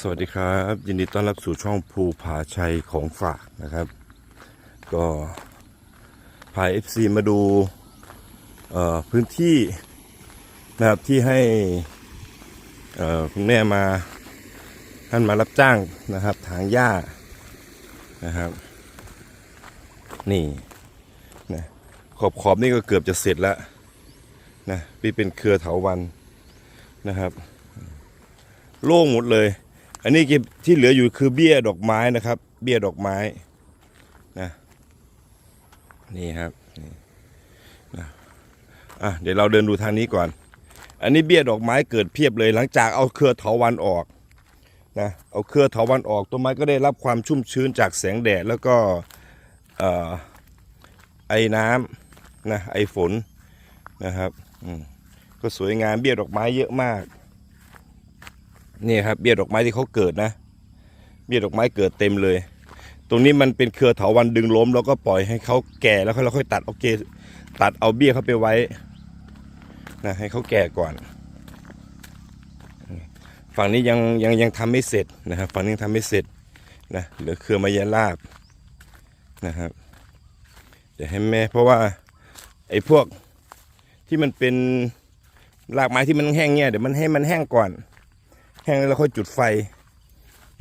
สวัสดีครับ ยินดีต้อนรับสู่ช่องภูผาชัยของฝากนะครับ ก็พา FC มาดูพื้นที่นะครับที่ให้คุณแม่มาท่านมารับจ้างนะครับ ถางหญ้านะครับ นี่นะขอบขอบนี่ก็เกือบจะเสร็จแล้วนะพี่เป็นเครือเถาวันนะครับ โล่งหมดเลย อันนี้ที่เหลืออยู่คือเบี้ยดอกไม้นะครับ เบี้ยดอกไม้นะนี่ครับนะอะเดี๋ยวเราเดินดูทางนี้ก่อน อันนี้เบี้ยดอกไม้เกิดเพียบเลย หลังจากเอาเครือเถาวันออกนะเอาเครือเถาวันออกต้นไม้ก็ได้รับความชุ่มชื้นจากแสงแดดแล้วก็เอ่อไอ้น้ำนะไอฝนนะครับอืมก็สวยงามเบี้ยดอกไม้เยอะมาก นี่ครับเบี้ยดอกไม้ที่เขาเกิดนะ เบี้ยดอกไม้เกิดเต็มเลย ตรงนี้มันเป็นเครือเถาวันดึงล้ม แล้วก็ปล่อยให้เขาแก่แล้วเราค่อยตัดเอาเกตัดเอาเบี้ยเขาไปไว้นะให้เขาแก่ก่อน ฝั่งนี้ยังยังยังทำไม่เสร็จนะครับฝั่งนี้ยังทำไม่เสร็จนะเหลือเครือมายาลาบนะครับเดี๋ยวให้แม่เพราะว่าไอ้พวกที่มันเป็นรากไม้ที่มันแห้งเนี่ยเดี๋ยวมันให้มันแห้งก่อน แห้งแล้วเราค่อยจุดไฟ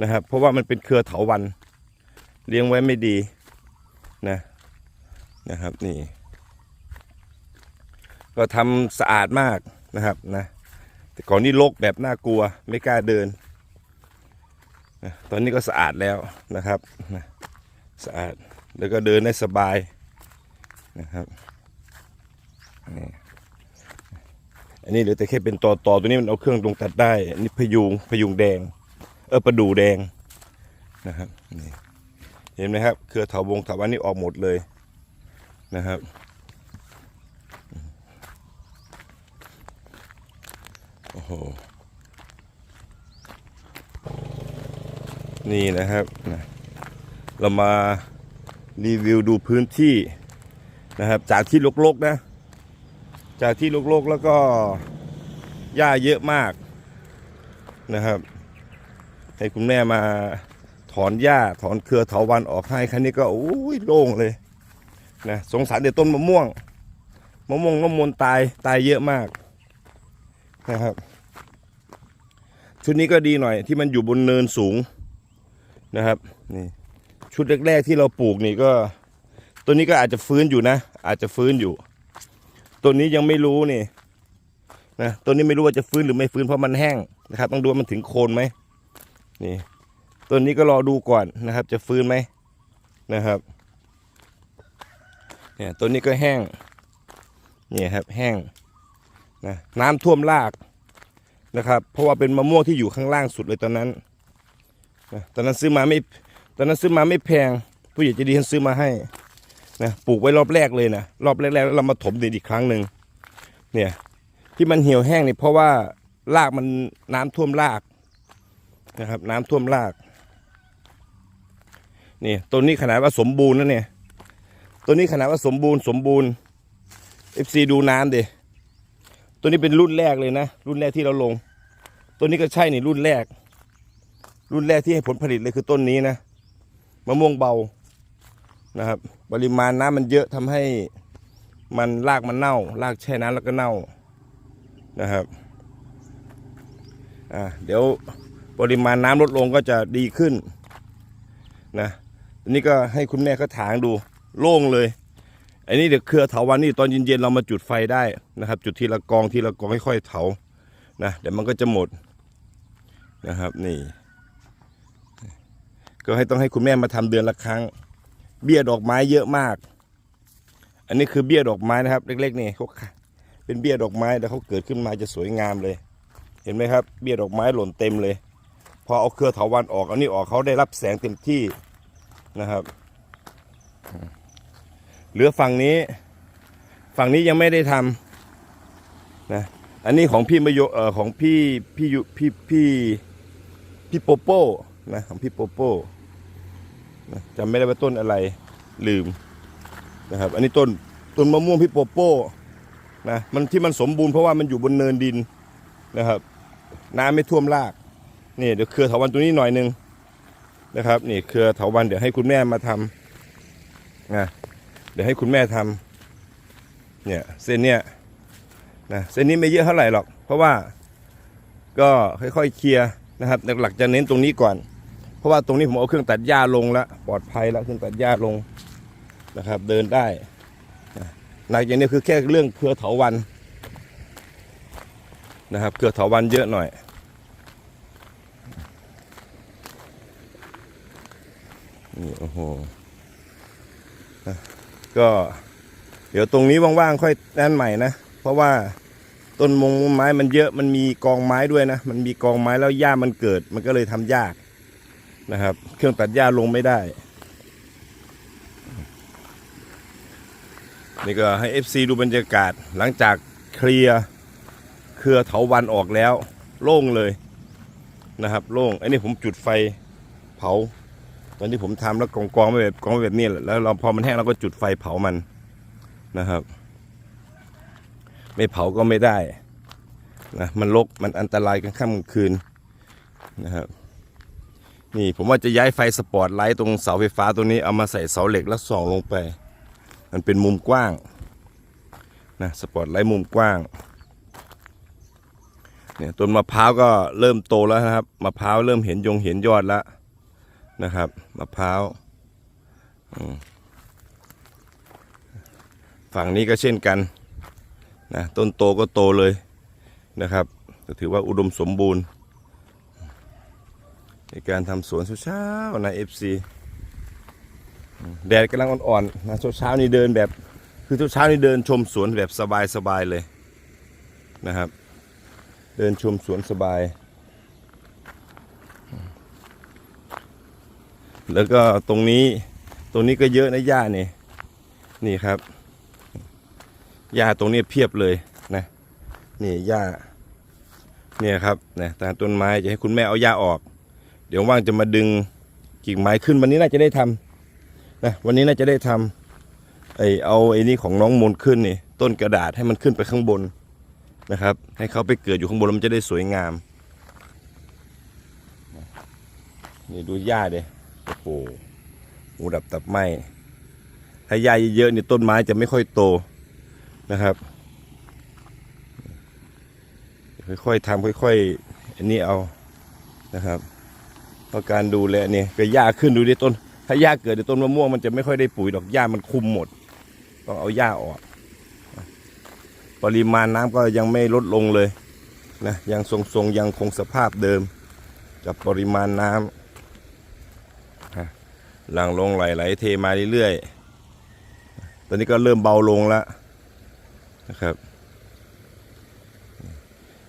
นะครับ เพราะว่ามันเป็นเครือเถาวันเลี้ยงไว้ไม่ดีนะนะครับนี่ ก็ทำสะอาดมากนะครับนะแต่ก่อนนี่รกแบบน่ากลัวไม่กล้าเดินนะตอนนี้ก็สะอาดแล้วนะครับนะสะอาดแล้วก็เดินได้สบายนะครับนี่ อันนี้เหลือแต่แค่เป็นตอตอตัวนี้มันเอาเครื่องตรงตัดได้อันนี้พยุงพยุงแดง เออประดูแดงนะครับนี่เห็นไหมครับเครือเถาวงเถาวันนี้ออกหมดเลยนะครับโอ้โหนี่นะครับนะเรามารีวิวดูพื้นที่นะครับจากที่รกๆนะ จากที่โลกๆแล้วก็หญ้าเยอะมากนะครับให้คุณแม่มาถอนหญ้าถอนเครือเถาวันออกให้ครั้นี้ก็โอ้ยโล่งเลยนะสงสารเด็กต้นมะม่วงมะม่วงน้ำมนต์ตายตายเยอะมากนะครับ ชุดนี้ก็ดีหน่อยที่มันอยู่บนเนินสูงนะครับนี่ชุดแรกๆที่เราปลูกนี่ก็ ตัวนี้ก็อาจจะฟื้นอยู่นะ อาจจะฟื้นอยู่ ตัวนี้ยังไม่รู้นี่นะตัวนี้ไม่รู้ว่าจะฟื้นหรือไม่ฟื้นเพราะมันแห้งนะครับ ต้องดูว่ามันถึงโคนไหมนี่ตัวนี้ก็รอดูก่อนนะครับ จะฟื้นไหมนะครับเนี่ยตัวนี้ก็แห้งเนี่ยครับแห้งนะน้ำท่วมรากนะครับ เพราะว่าเป็นมะม่วงที่อยู่ข้างล่างสุดเลยตอนนั้นนะตอนนั้นซื้อมาไม่ตอนนั้นซื้อมาไม่แพง ผู้ใหญ่ใจะดีท่านซื้อมาให้ นะปลูกไว้รอบแรกเลยนะรอบแรกๆแล้วเรามาถมดินอีกครั้งหนึ่งเนี่ยที่มันเหี่ยวแห้งนี่เพราะว่ารากมันน้ำท่วมรากนะครับ น้ำท่วมรากนี่ต้นนี้ขนาดว่าสมบูรณ์นะเนี่ยต้นนี้ขนาดว่าสมบูรณ์สมบูรณ์ FC ดูน้ำดิตัวนี้เป็นรุ่นแรกเลยนะ รุ่นแรกที่เราลงต้นนี้ก็ใช่นี่รุ่นแรก รุ่นแรกที่ให้ผลผลิตเลยคือต้นนี้นะมะม่วงเบา นะครับ ปริมาณน้ำมันเยอะทำให้มันรากมันเน่ารากแช่น้ำแล้วก็เน่านะครับอ่าเดี๋ยวปริมาณน้ำลดลงก็จะดีขึ้นนะอันนี้ก็ให้คุณแม่เขาถางดูโล่งเลย อันนี้เดี๋ยวเครือเถาวันนี่ตอนเย็นๆเรามาจุดไฟได้นะครับ จุดทีละกองทีละกองค่อยๆเถานะเดี๋ยวมันก็จะหมดนะครับนี่ ก็ให้ต้องให้คุณแม่มาทำเดือนละครั้ง เบี้ยดอกไม้เยอะมาก อันนี้คือเบี้ยดอกไม้นะครับ เล็กๆนี่เขาเป็นเบี้ยดอกไม้แต่เขาเกิดขึ้นมาจะสวยงามเลย เห็นไหมครับ เบี้ยดอกไม้หล่นเต็มเลย พอเอาเครือเถาวันออกเอานี่ออกเขาได้รับแสงเต็มที่นะครับเหลือฝั่งนี้ ฝั่งนี้ยังไม่ได้ทำนะอันนี้ของพี่มโยเอ่อของพี่พี่ยุพี่พี่พี่โปโป้นะของพี่โปโป้ จำไม่ได้ว่าต้นอะไรลืมนะครับ อันนี้ต้นต้นมะม่วงพี่โปโป้นะมันที่มันสมบูรณ์เพราะว่ามันอยู่บนเนินดินนะครับ น้ำไม่ท่วมรากนี่เดี๋ยวเครือเถาวันตัวนี้หน่อยหนึงนะครับนี่เครือเถาวันเดี๋ยวให้คุณแม่มาทำนะเดี๋ยวให้คุณแม่ทำเนี่ยเส้นเนี้ยนะเส้นนี้ไม่เยอะเท่าไหร่หรอก เพราะว่าก็ค่อยๆเคลียร์นะครับหลักๆจะเน้นตรงนี้ก่อน เพราะว่าตรงนี้ผมเอาเครื่องตัดหญ้าลงแล้วปลอดภัยแล้วเครื่องตัดหญ้าลงนะครับ เดินได้หนักอย่างนี้คือแค่เรื่องเครือเถาวันนะครับเครือเถาวันเยอะหน่อยนี่โอ้โหก็เดี๋ยวตรงนี้ว่างๆค่อยนั่นใหม่นะเพราะว่าต้นมงไม้มันเยอะมันมีกองไม้ด้วยนะ มันมีกองไม้แล้วหญ้ามันเกิด มันก็เลยทำยาก นะครับ เครื่องตัดหญ้าลงไม่ได้ นี่ก็ให้ FC ดูบรรยากาศหลังจากเคลียร์เครือเถาวันออกแล้ว โล่งเลยนะครับ โล่งอ้นี่ผมจุดไฟเผา ตอนที่ผมทำแล้วกองกองไว้แบบกองไว้แบบนี้แหละแล้วเราพอมันแห้งเราก็จุดไฟเผามันนะครับ ไม่เผาก็ไม่ได้นะมันลกมันอันตรายกลางค่ำกลางคืนนะครับ นี่ผมว่าจะย้ายไฟสปอร์ตไลท์ตรงเสาไฟฟ้าตรงนี้เอามาใส่เสาเหล็กแล้วส่องลงไป มันเป็นมุมกว้างนะสปอร์ตไลท์มุมกว้างเนี่ยต้นมะพร้าวก็เริ่มโตแล้วนะครับมะพร้าวเริ่มเห็นยงเห็นยอดแล้วนะครับมะพร้าวฝั่งนี้ก็เช่นกันนะต้นโตก็โตเลยนะครับถือว่าอุดมสมบูรณ์ ในการทำสวนเช้าๆนะเอฟซีแดดกำลังอ่อนๆนะเช้าๆนี่เดินแบบ คือเช้าๆนี่เดินชมสวนแบบสบายๆเลยนะครับ เดินชมสวนสบาย แล้วก็ตรงนี้ตรงนี้ก็เยอะนะหญ้านี่นี่ครับหญ้าตรงนี้เพียบเลยนะนี่หญ้าเนี่ยครับนะตามต้นไม้จะให้คุณแม่เอาหญ้าออก เดี๋ยวว่างจะมาดึงกิ่งไม้ขึ้นวันนี้น่าจะได้ทำนะวันนี้น่าจะได้ทำไอเอาไอ้นี่ของน้องมนขึ้นนี่ต้นกระดาษให้มันขึ้นไปข้างบนนะครับ ให้เขาไปเกิดอยู่ข้างบนแล้วมันจะได้สวยงามนี่ดูหญ้าเด้โอ้โหหูดับตับไหมถ้าหญ้าเยอะๆนี่ต้นไม้จะไม่ค่อยโตนะครับ ค่อยๆทำค่อยๆอันนี้เอานะครับ เพราะการดูแลเนี่ยก็หญ้าขึ้นดูดิต้น ถ้าหญ้าเกิดในต้นมะม่วงมันจะไม่ค่อยได้ปุ๋ยดอกหญ้ามันคุมหมด ต้องเอาหญ้าออก ปริมาณน้ำก็ยังไม่ลดลงเลยนะยังทรงๆยังคงสภาพเดิม กับปริมาณน้ำหลังลงไหลไหลเทมาเรื่อยๆ ตอนนี้ก็เริ่มเบาลงแล้วนะครับ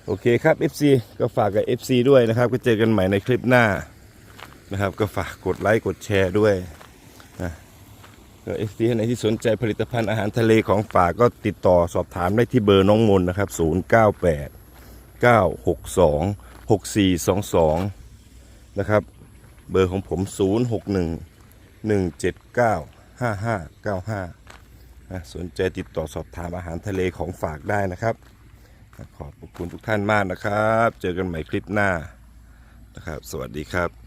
โอเคครับ FC ก็ฝากกับ FC ด้วยนะครับ ก็เจอกันใหม่ในคลิปหน้า นะครับ ก็ฝากกดไลค์กดแชร์ด้วยนะก็ FC ท่านไหนที่สนใจผลิตภัณฑ์อาหารทะเลของฝากก็ติดต่อสอบถามได้ที่เบอร์น้องมนนะครับ 098 962 6422 นะครับ เบอร์ของผม 061หนึ่งเจ็ดเก้าห้าห้าเก้าห้าสนใจติดต่อสอบถามอาหารทะเลของฝากได้นะครับ ขอบคุณทุกท่านมากนะครับ เจอกันใหม่คลิปหน้านะครับ สวัสดีครับ